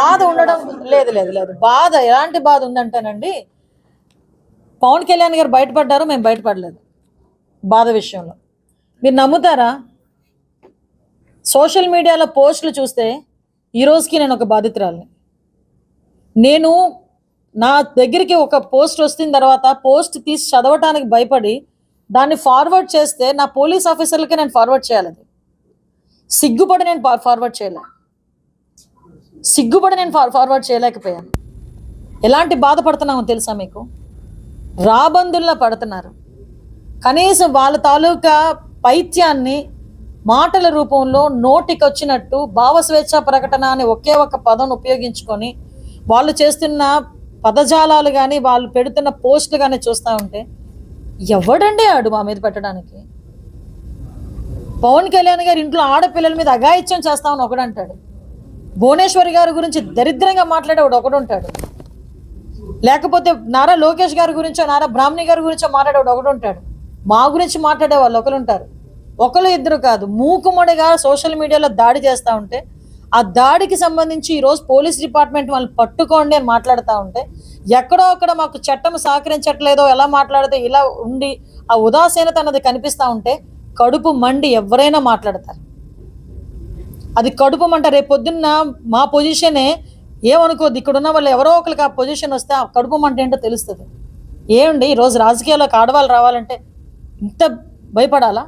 బాధ ఉండడం లేదు లేదు లేదు. బాధ ఎలాంటి బాధ ఉందంటేనండి పవన్ కళ్యాణ్ గారు బయటపడ్డారు మేము బయటపడలేదు బాధ విషయంలో. మీరు నమ్ముతారా? సోషల్ మీడియాలో పోస్టులు చూస్తే ఈ రోజుకి నేను ఒక బాధితురాలిని. నేను నా దగ్గరికి ఒక పోస్ట్ వచ్చిన తర్వాత పోస్ట్ తీసి చదవటానికి భయపడి దాన్ని ఫార్వర్డ్ చేస్తే నా పోలీస్ ఆఫీసర్లకి నేను ఫార్వర్డ్ చేయాలి సిగ్గుపడి నేను ఫార్వర్డ్ చేయలేదు సిగ్గుపడి నేను ఫార్ ఫార్వర్డ్ చేయలేకపోయాను. ఎలాంటి బాధపడుతున్నామో తెలుసా మీకు? రాబందుల్లా పడుతున్నారు. కనీసం వాళ్ళ తాలూకా పైత్యాన్ని మాటల రూపంలో నోటికొచ్చినట్టు భావ భావస్వేచ్ఛ ప్రకటన అనే ఒకే ఒక పదం ఉపయోగించుకొని వాళ్ళు చేస్తున్న పదజాలాలు కానీ వాళ్ళు పెడుతున్న పోస్టులు కానీ చూస్తూ ఉంటే ఎవడండి ఆడు మా మీద పెట్టడానికి? పవన్ కళ్యాణ్ గారు ఇంట్లో ఆడపిల్లల మీద అఘాయిత్యం చేస్తామని ఒకడంటాడు. భువనేశ్వరి గారి గురించి దరిద్రంగా మాట్లాడేవాడు ఒకడు ఉంటాడు. లేకపోతే నారా లోకేష్ గారి గురించో నారా బ్రాహ్మణి గారి గురించో మాట్లాడేవాడు ఒకడు ఉంటాడు. మా గురించి మాట్లాడే వాళ్ళు ఒకరు ఉంటారు. ఒకరు ఇద్దరు కాదు మూకుమడిగా సోషల్ మీడియాలో దాడి చేస్తూ ఉంటే ఆ దాడికి సంబంధించి ఈరోజు పోలీస్ డిపార్ట్మెంట్ వాళ్ళు పట్టుకోండి అని మాట్లాడుతూ ఉంటే ఎక్కడో అక్కడ మాకు చట్టం సహకరించట్లేదో ఎలా మాట్లాడితే ఇలా ఉండి ఆ ఉదాసీనత అన్నది కనిపిస్తూ ఉంటే కడుపు మండి ఎవరైనా మాట్లాడతారు. అది కడుపు మంట రేపు పొద్దున్న మా పొజిషనే ఏమనుకోద్దు? ఇక్కడ ఉన్న వాళ్ళు ఎవరో ఒకరికి ఆ పొజిషన్ వస్తే ఆ కడుపు మంట ఏంటో తెలుస్తుంది. ఏమండి ఈరోజు రాజకీయాల్లోకి ఆడవాళ్ళు రావాలంటే ఇంత భయపడాలా?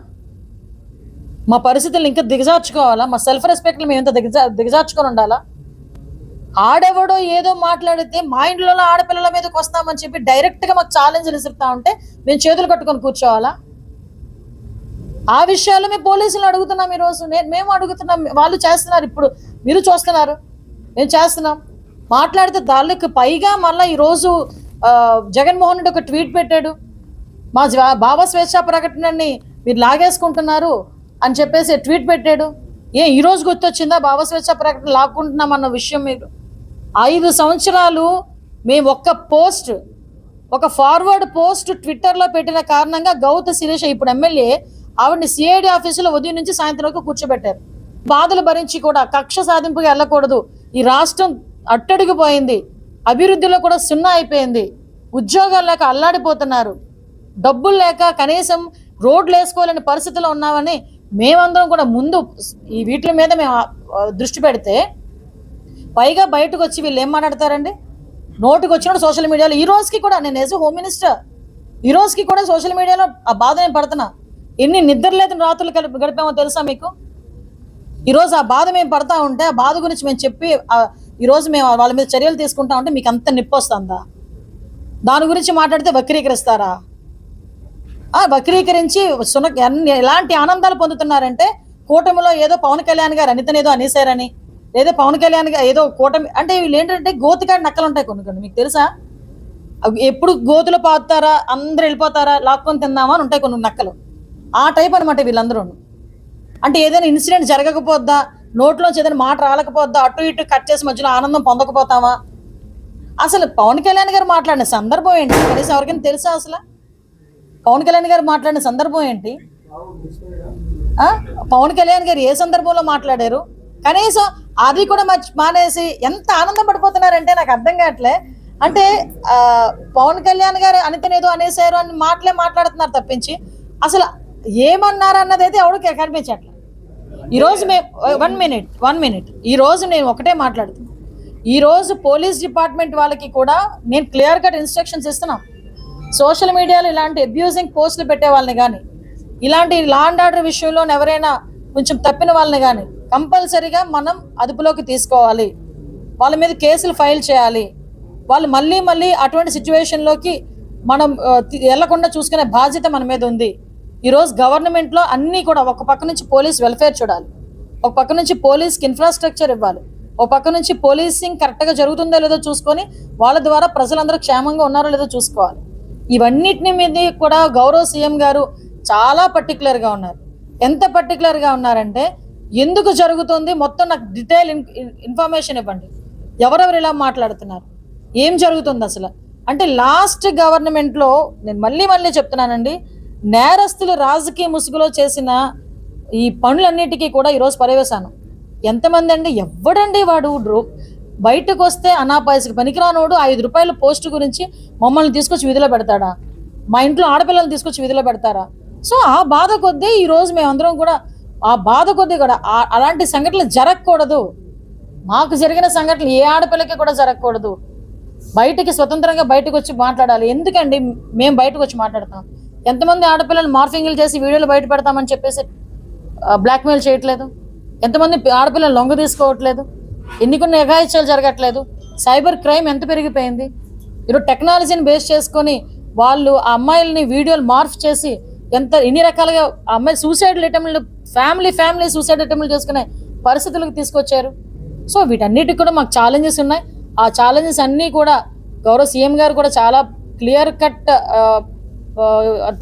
మా పరిస్థితులను ఇంకా దిగజార్చుకోవాలా? మా సెల్ఫ్ రెస్పెక్ట్ని మేము ఇంత దిగజా దిగజార్చుకొని ఉండాలా? ఆడెవడో ఏదో మాట్లాడితే మా ఇంట్లో ఆడపిల్లల మీదకి వస్తామని చెప్పి డైరెక్ట్గా మాకు ఛాలెంజ్లు ఇస్తుతా ఉంటే మేము చేతులు కట్టుకొని కూర్చోవాలా? ఆ విషయాలు మేము పోలీసులు అడుగుతున్నాం ఈరోజు నేను మేము అడుగుతున్నాం వాళ్ళు చేస్తున్నారు ఇప్పుడు. మీరు చూస్తున్నారు. మేము చేస్తున్నాం. మాట్లాడితే దానికి పైగా మళ్ళీ ఈరోజు జగన్మోహన్ రెడ్డి ఒక ట్వీట్ పెట్టాడు. మా భావ స్వేచ్ఛ ప్రకటనని మీరు లాగేసుకుంటున్నారు అని చెప్పేసి ట్వీట్ పెట్టాడు. ఏ ఈరోజు గుర్తొచ్చిందా? భావ స్వేచ్ఛ ప్రకటన లాక్కుంటున్నాం అన్న విషయం మీరు. ఐదు సంవత్సరాలు మేము ఒక్క పోస్ట్ ఒక ఫార్వర్డ్ పోస్ట్ ట్విట్టర్లో పెట్టిన కారణంగా గౌత శిరీష ఇప్పుడు ఎమ్మెల్యే ఆవిడని సిఐడి ఆఫీసులో ఉదయం నుంచి సాయంత్రం వరకు కూర్చోబెట్టారు. బాధలు భరించి కూడా కక్ష సాధింపుగా వెళ్ళకూడదు. ఈ రాష్ట్రం అట్టడిగిపోయింది. అభివృద్ధిలో కూడా సున్నా అయిపోయింది. ఉద్యోగాలు లేక అల్లాడిపోతున్నారు. డబ్బులు లేక కనీసం రోడ్లు వేసుకోలేని పరిస్థితిలో ఉన్నామని మేమందరం కూడా ముందు ఈ వీటి మీద మేము దృష్టి పెడితే పైగా బయటకు వచ్చి వీళ్ళు ఏం మాట్లాడతారండి? నోటికి వచ్చినప్పుడు సోషల్ మీడియాలో. ఈ రోజుకి కూడా నేను యాజ్ హోమ్ మినిస్టర్ ఈ రోజుకి కూడా సోషల్ మీడియాలో ఆ బాధ నేను పడుతున్నా. ఎన్ని నిద్రలేదని రాత్రులు కలిపి గడిపామో తెలుసా మీకు? ఈరోజు ఆ బాధ మేము పడతా ఉంటే ఆ బాధ గురించి మేము చెప్పి ఈరోజు మేము వాళ్ళ మీద చర్యలు తీసుకుంటా ఉంటే మీకు అంత నొప్పి వస్తుందా? దాని గురించి మాట్లాడితే వక్రీకరిస్తారా? వక్రీకరించి సున ఎలాంటి ఆనందాలు పొందుతున్నారంటే కూటమిలో ఏదో పవన్ కళ్యాణ్ గారు అనితని ఏదో అనేసారని లేదా పవన్ కళ్యాణ్ గారు ఏదో కూటమి అంటే వీళ్ళు ఏంటంటే గోతికాడి నక్కలు ఉంటాయి కొన్ని కొన్ని మీకు తెలుసా? ఎప్పుడు గోతులు పాతారా అందరు వెళ్ళిపోతారా లాక్కొని తిందామా అని ఉంటాయి కొన్ని నక్కలు. ఆ టైప్ అనమాట వీళ్ళందరూ. అంటే ఏదైనా ఇన్సిడెంట్ జరగకపోద్దా? నోట్లోంచి ఏదైనా మాట రాలేకపోద్దా? అటు ఇటు కట్ చేసి మధ్యలో ఆనందం పొందకపోతామా అసలు పవన్ కళ్యాణ్ గారు మాట్లాడిన సందర్భం ఏంటి? కనీసం ఎవరికైనా తెలుసా అసలు? పవన్ కళ్యాణ్ గారు మాట్లాడిన సందర్భం ఏంటి? పవన్ కళ్యాణ్ గారు ఏ సందర్భంలో మాట్లాడారు? కనీసం అది కూడా మర్చి మానేసి ఎంత ఆనందం పడిపోతున్నారంటే నాకు అర్థం కావట్లే. అంటే పవన్ కళ్యాణ్ గారు అనితనేదో అనేసారు అని మాటలే మాట్లాడుతున్నారు తప్పించి అసలు ఏమన్నారు అన్నది అయితే ఎవరికి కనిపించట్లే ఈరోజు మేము వన్ మినిట్ వన్ మినిట్ ఈరోజు నేను ఒకటే మాట్లాడుతున్నాను ఈరోజు పోలీస్ డిపార్ట్మెంట్ వాళ్ళకి కూడా నేను క్లియర్ కట్ ఇన్స్ట్రక్షన్స్ ఇస్తున్నాను సోషల్ మీడియాలో ఇలాంటి అబ్యూజింగ్ పోస్టులు పెట్టే వాళ్ళని కానీ ఇలాంటి లా అండ్ ఆర్డర్ విషయంలో ఎవరైనా కొంచెం తప్పిన వాళ్ళని కానీ కంపల్సరీగా మనం అదుపులోకి తీసుకోవాలి. వాళ్ళ మీద కేసులు ఫైల్ చేయాలి. వాళ్ళు మళ్ళీ మళ్ళీ అటువంటి సిచ్యువేషన్లోకి మనం తి- వెళ్ళకుండా చూసుకునే బాధ్యత మన మీద ఉంది. ఈరోజు గవర్నమెంట్లో అన్నీ కూడా ఒక పక్క నుంచి పోలీస్ వెల్ఫేర్ చూడాలి. ఒక పక్క నుంచి పోలీస్కి ఇన్ఫ్రాస్ట్రక్చర్ ఇవ్వాలి. ఒక పక్క నుంచి పోలీసింగ్ కరెక్ట్గా జరుగుతుందో లేదో చూసుకొని వాళ్ళ ద్వారా ప్రజలందరూ క్షేమంగా ఉన్నారో లేదో చూసుకోవాలి. ఇవన్నిటిని మీద కూడా గౌరవ సీఎం గారు చాలా పర్టికులర్గా ఉన్నారు. ఎంత పర్టికులర్గా ఉన్నారంటే ఎందుకు జరుగుతుంది? మొత్తం నాకు డీటెయిల్ ఇన్ఫర్మేషన్ ఇవ్వండి. ఎవరెవరు ఇలా మాట్లాడుతున్నారు? ఏం జరుగుతుంది అసలు? అంటే లాస్ట్ గవర్నమెంట్లో నేను మళ్ళీ మళ్ళీ చెప్తున్నానండి నేరస్తులు రాజకీయ ముసుగులో చేసిన ఈ పనులన్నిటికీ కూడా ఈరోజు పర్యవేశాను. ఎంతమంది అండి ఎవడండి వాడు? డ్రో బయటకు వస్తే అనా పనికిరానోడు ఐదు రూపాయల పోస్ట్ గురించి మమ్మల్ని తీసుకొచ్చి విధిలో పెడతాడా? మా ఇంట్లో ఆడపిల్లల్ని తీసుకొచ్చి విధిలో పెడతారా? సో ఆ బాధ కొద్దీ ఈరోజు మేమందరం కూడా ఆ బాధ కొద్దీ కూడా అలాంటి సంఘటనలు జరగకూడదు. మాకు జరిగిన సంఘటనలు ఏ ఆడపిల్లకి కూడా జరగకూడదు. బయటికి స్వతంత్రంగా బయటకు వచ్చి మాట్లాడాలి. ఎందుకండి మేము బయటకు వచ్చి మాట్లాడతాం? ఎంతమంది ఆడపిల్లలు మార్ఫింగ్లు చేసి వీడియోలు బయట పెడతామని చెప్పేసి బ్లాక్మెయిల్ చేయట్లేదు. ఎంతమంది ఆడపిల్లలు లొంగ తీసుకోవట్లేదు. ఎన్ని కొన్ని ఎగాయిత్యాలు జరగట్లేదు. సైబర్ క్రైమ్ ఎంత పెరిగిపోయింది. ఈరోజు టెక్నాలజీని బేస్ చేసుకొని వాళ్ళు ఆ అమ్మాయిలని వీడియోలు మార్ఫ్ చేసి ఎంత ఎన్ని రకాలుగా ఆ అమ్మాయి సూసైడ్ అటెంప్ట్లు ఫ్యామిలీ ఫ్యామిలీ సూసైడ్ అటెంప్ట్లు చేసుకునే పరిస్థితులకు తీసుకొచ్చారు. సో వీటన్నిటికి కూడా మాకు ఛాలెంజెస్ ఉన్నాయి. ఆ ఛాలెంజెస్ అన్నీ కూడా గౌరవ సీఎం గారు కూడా చాలా క్లియర్ కట్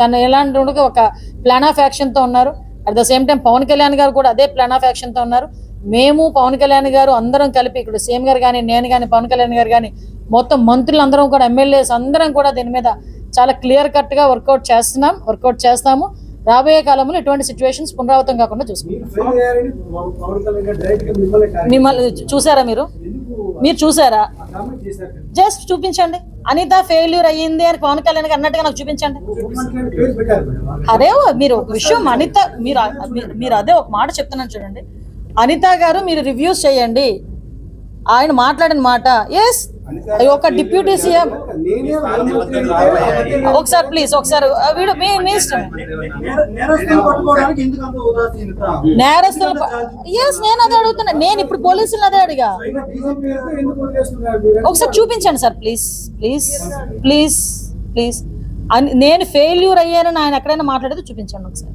తను ఎలాంటి ఉండగా ఒక ప్లాన్ ఆఫ్ యాక్షన్తో ఉన్నారు. At the same time Pavan Kalyan garu కూడా అదే ప్లాన్ ఆఫ్ యాక్షన్తో ఉన్నారు. మేము పవన్ కళ్యాణ్ గారు అందరం కలిపి ఇక్కడ సీఎం గారు కానీ నేను కానీ పవన్ కళ్యాణ్ గారు కానీ మొత్తం మంత్రులు అందరం కూడా ఎమ్మెల్యేస్ అందరం కూడా దీని మీద చాలా క్లియర్ కట్గా వర్కౌట్ చేస్తున్నాం వర్కౌట్ చేస్తాము. రాబోయే కాలంలో ఎటువంటి సిచ్యువేషన్స్ పునరావృతం కాకుండా చూసుకుంటాం మిమ్మల్ని చూసారా మీరు? మీరు చూసారా? జస్ట్ చూపించండి. అనిత ఫెయిల్యూర్ అయ్యింది అని పవన్ కళ్యాణ్ గారు అన్నట్టుగా నాకు చూపించండి. అదే మీరు ఒక విషయం అనిత మీరు- మీరు అదే ఒక మాట చెప్తున్నాను చూడండి. అనిత గారు మీరు రివ్యూస్ చేయండి. ఆయన మాట్లాడిన మాట ఎస్ ఒక డిప్యూటీ సీఎం. ఒకసారి ప్లీజ్ ఒకసారి. వీడు మీ మీ ఇష్టం. నేరస్తులు ఎస్ నేను అదే అడుగుతున్నా. నేను ఇప్పుడు పోలీసులను అదే అడిగా? ఒకసారి చూపించండి sir please please please please నేను ఫెయిల్యూర్ అయ్యానని ఆయన ఎక్కడైనా మాట్లాడితే చూపించండి ఒకసారి.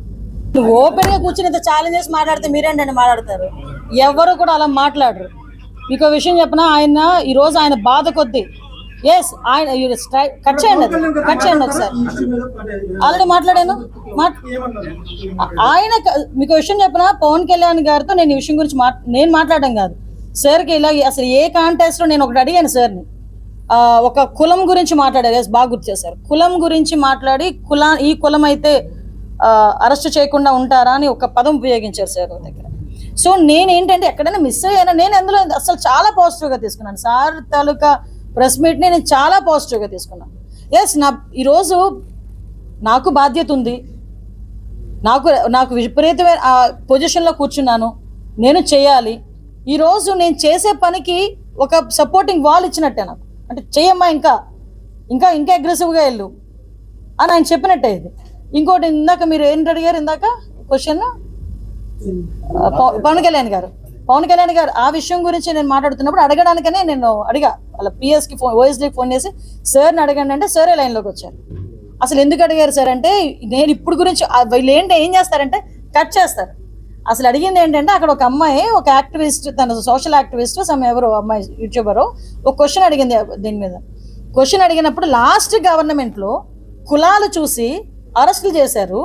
ఓపెన్గా కూర్చుని ఇంత ఛాలెంజెస్ మాట్లాడితే మీరేంటండి మాట్లాడతారు? ఎవరు కూడా అలా మాట్లాడరు. మీకు విషయం చెప్పిన? ఆయన ఈ రోజు ఆయన బాధ కొద్దీ. ఎస్ ఆయన కట్ చేయండి అది. కట్ చేయండి ఒకసారి ఆల్రెడీ మాట్లాడాను. ఆయన మీకు విషయం చెప్పిన? పవన్ కళ్యాణ్ గారితో నేను ఈ విషయం గురించి నేను మాట్లాడడం కాదు. సార్కి ఇలా అసలు ఏ కాంటెస్ట్లో నేను ఒకటి అడిగాను సార్ని. ఒక కులం గురించి మాట్లాడారు. ఎస్ బాగా గుర్తు చేశారు. కులం గురించి మాట్లాడి కులా ఈ కులం అయితే అరెస్ట్ చేయకుండా ఉంటారా అని ఒక పదం ఉపయోగించారు సార్ దగ్గర. సో నేను ఏంటంటే ఎక్కడైనా మిస్ అయ్యాను? నేను అందులో అసలు చాలా పాజిటివ్గా తీసుకున్నాను. సార్ తాలూకా ప్రెస్ మీట్ని నేను చాలా పాజిటివ్గా తీసుకున్నాను. ఎస్ నా ఈరోజు నాకు బాధ్యత ఉంది. నాకు నాకు విపరీతమైన ఆ పొజిషన్లో కూర్చున్నాను. నేను చేయాలి. ఈరోజు నేను చేసే పనికి ఒక సపోర్టింగ్ వాల్ ఇచ్చినట్టే నాకు. అంటే చేయమ్మా ఇంకా. ఇంకా ఇంకా అగ్రెసివ్గా వెళ్ళు. అని ఆయన చెప్పినట్టే ఇది. ఇంకోటి ఇందాక మీరు ఏంటి అడిగారు ఇందాక? క్వశ్చన్ పవన్ కళ్యాణ్ గారు. పవన్ కళ్యాణ్ గారు ఆ విషయం గురించి నేను మాట్లాడుతున్నప్పుడు అడగడానికనే నేను అడిగా. వాళ్ళ పిఎస్కి ఫోన్ ఓఎస్డీకి ఫోన్ చేసి సార్ని అడగండి అంటే సరే లైన్లోకి వచ్చారు. అసలు ఎందుకు అడిగారు సార్ అంటే నేను ఇప్పుడు గురించి వీళ్ళు ఏంటి ఏం చేస్తారంటే కట్ చేస్తారు. అసలు అడిగింది ఏంటంటే అక్కడ ఒక అమ్మాయి ఒక యాక్టివిస్ట్ తన సోషల్ యాక్టివిస్ట్ సమ్ ఎవరు అమ్మాయి యూట్యూబరు ఒక క్వశ్చన్ అడిగింది దీని మీద. క్వశ్చన్ అడిగినప్పుడు లాస్ట్ గవర్నమెంట్లో కులాలు చూసి అరెస్టులు చేశారు.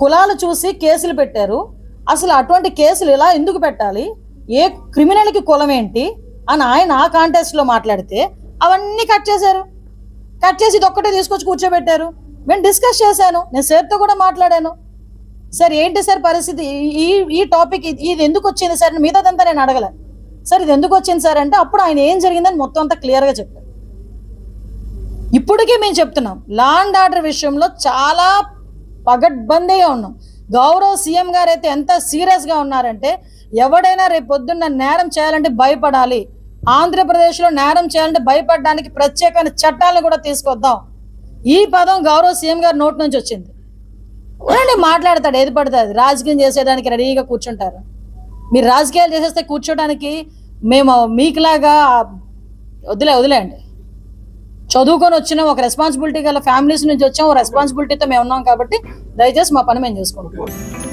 కులాలు చూసి కేసులు పెట్టారు. అసలు అటువంటి కేసులు ఇలా ఎందుకు పెట్టాలి? ఏ క్రిమినల్కి కులం ఏంటి? అని ఆయన ఆ కాంటెస్ట్లో మాట్లాడితే అవన్నీ కట్ చేశారు. కట్ చేసి ఇది ఒక్కటే తీసుకొచ్చి కూర్చోబెట్టారు. నేను డిస్కస్ చేశాను. నేను సార్తో కూడా మాట్లాడాను. సార్ ఏంటి సార్ పరిస్థితి? ఈ- ఈ టాపిక్ ఇది ఇది ఎందుకు వచ్చింది సార్ మిగతాదంతా నేను అడగలే. సార్ ఇది ఎందుకు వచ్చింది సార్ అంటే అప్పుడు ఆయన ఏం జరిగిందని మొత్తం అంతా క్లియర్గా చెప్పారు. ఇప్పటికీ మేము చెప్తున్నాం. లా అండ్ ఆర్డర్ విషయంలో చాలా పగడ్బందీగా ఉన్నాం. గౌరవ్ సీఎం గారు అయితే ఎంత సీరియస్గా ఉన్నారంటే ఎవడైనా రేపు పొద్దున్న నేరం చేయాలంటే భయపడాలి. ఆంధ్రప్రదేశ్లో నేరం చేయాలంటే భయపడడానికి ప్రత్యేకమైన చట్టాలను కూడా తీసుకొద్దాం. ఈ పదం గౌరవ్ సీఎం గారి నోటి నుంచి వచ్చింది. ఉండండి మాట్లాడతాడు ఏది పడుతుంది? రాజకీయం చేసేదానికి రెడీగా కూర్చుంటారు. మీరు రాజకీయాలు చేసేస్తే కూర్చోడానికి మేము మీకులాగా వదిలే వదిలేయండి. చదువుకొని వచ్చిన ఒక రెస్పాన్సిబిలిటీ గల ఫ్యామిలీస్ నుంచి వచ్చాం ఒక రెస్పాన్సిబిలిటీతో మేము ఉన్నాం కాబట్టి దయచేసి మా పని మేము చేసుకుంటాం